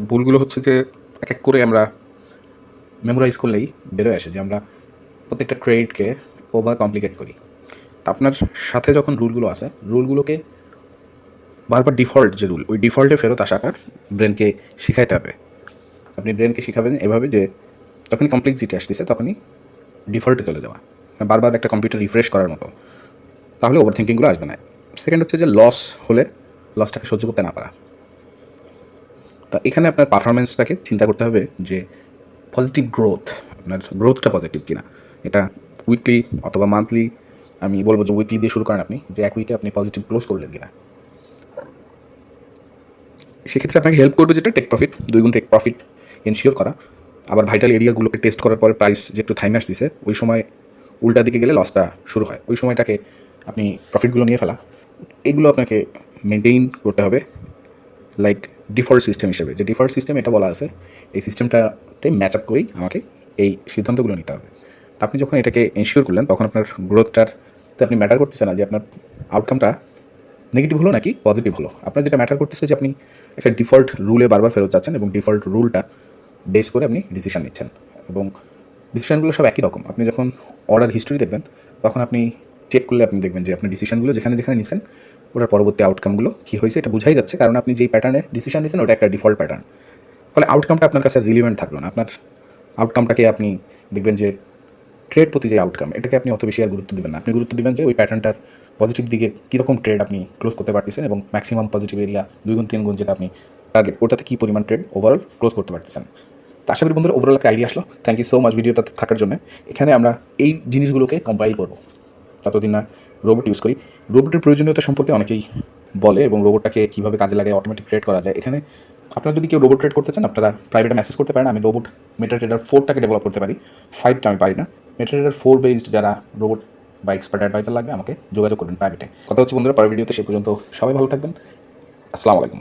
ভুলগুলো হচ্ছে যে এক এক করে আমরা মেমোরাইজ করলেই বেরোয় আসে যে আমরা প্রত্যেকটা ট্রেডকে ওভার কমপ্লিকেট করি। তা আপনার সাথে যখন রুলগুলো আছে রুলগুলোকে বারবার ডিফল্ট যে রুল ওই ডিফল্টে ফেরত আসাটা ব্রেনকে শিখাইতে হবে। আপনি ব্রেনকে শিখাবেন এভাবে যে যখনই কমপ্লেক্সিটি আসতেছে তখনই ডিফল্টে চলে যাওয়া। মানে বারবার একটা কম্পিউটার রিফ্রেশ করার মতো। তাহলে ওভার থিঙ্কিংগুলো আসবে না। সেকেন্ড হচ্ছে যে লস হলে লসটাকে সহ্য করতে না পারা। তা এখানে আপনার পারফরমেন্সটাকে চিন্তা করতে হবে যে পজিটিভ গ্রোথ আপনার গ্রোথটা পজিটিভ কিনা। এটা উইকলি অথবা মান্থলি আমি বলব যে উইকলি দিয়ে শুরু করেন আপনি, যে এক উইকে আপনি পজিটিভ ক্লোজ করলেন কিনা। সেক্ষেত্রে আপনাকে হেল্প করবে যেটা টেক প্রফিট দুই গুণ টেক প্রফিট এনশিওর করা। আবার ভাইটাল এরিয়াগুলোকে টেস্ট করার পরে প্রাইস যে একটু থাইমে দিছে, ওই সময় উল্টা দিকে গেলে লসটা শুরু হয়। ওই সময়টাকে আপনি প্রফিটগুলো নিয়ে ফেলা। এগুলো আপনাকে মেনটেইন করতে হবে। লাইক ডিফল্ট সিস্টেম হিসেবে, যে ডিফল্ট সিস্টেম এটা বলা আছে, এই সিস্টেমটাতে ম্যাচ আপ করেই আমাকে এই সিদ্ধান্তগুলো নিতে হবে। আপনি যখন এটাকে এনশিওর করলেন, তখন আপনার গ্রোথটার তো আপনি ম্যাটার করতেছে না যে আপনার আউটকামটা নেগেটিভ হলো নাকি পজিটিভ হলো। আপনার যেটা ম্যাটার করতেছে যে আপনি একটা ডিফল্ট রুলে বারবার ফেরত যাচ্ছেন এবং ডিফল্ট রুলটা বেস করে আপনি ডিসিশন নিচ্ছেন। এবং ডিসিশনগুলো সব একই রকম। আপনি যখন অর্ডার হিস্ট্রি দেখবেন, তখন আপনি চেক করলে আপনি দেখবেন যে আপনার ডিসিশনগুলো যেখানে যেখানে নিছেন, ওটার পরবর্তী আউটকামগুলো কী হয়েছে এটা বোঝাই যাচ্ছে। কারণ আপনি যেই প্যাটার্নে ডিসিশন নিয়েছেন ওটা একটা ডিফল্ট প্যাটার্ন ফলে আউটকামটা আপনার কাছে রিলিভেন্ট থাকল না। আপনার আউটকামটাকে আপনি দেখবেন যে ট্রেড প্রতি যে আউটকাম এটাকে আপনি অত বেশি আর গুরুত্ব দেবেন না। আপনি গুরুত্ব দেবেন যে ওই প্যাটার্নটার পজিটিভ দিকে কীরকম ট্রেড আপনি ক্লোজ করতে পারতেছেন এবং ম্যাক্সিমাম পজিটিভ এরিয়া দুই গুণ তিন গুণ যেটা আপনি টার্গেট ওটাতে কী পরিমাণ ট্রেড ওভারঅল ক্লোজ করতে পারতেছেন। তো আশা করি বন্ধুরা ওভারঅল একটা আইডিয়া আসলো। থ্যাংক ইউ সো মাচ ভিডিওটাতে থাকার জন্য। এখানে আমরা এই জিনিসগুলোকে কম্পাইল করব। ততদিন না রোবট ইউজ করি। রোবটের প্রয়োজনীয়তা সম্পর্কে অনেকেই বলে এবং রোবটটাকে কীভাবে কাজে লাগে অটোমেটিক ট্রেড করা যায়। এখানে আপনারা যদি কেউ রোবট ট্রেড করতে চান, আপনারা প্রাইভেটে মেসেজ করতে পারেন। আমি রোবট মেটা ট্রেডার ফোরটাকে ডেভেলপ করতে পারি। ফাইভটা আমি পারি না। মেটা ট্রেডার ফোর বেসড যারা রোবট বা এক্সপার্ট অ্যাডভাইজার লাগবে, আমাকে যোগাযোগ করবেন প্রাইভেটে কথা হচ্ছে বন্ধুরা, পরের ভিডিওতে সে পর্যন্ত সবাই ভালো থাকবেন। আসসালামু আলাইকুম।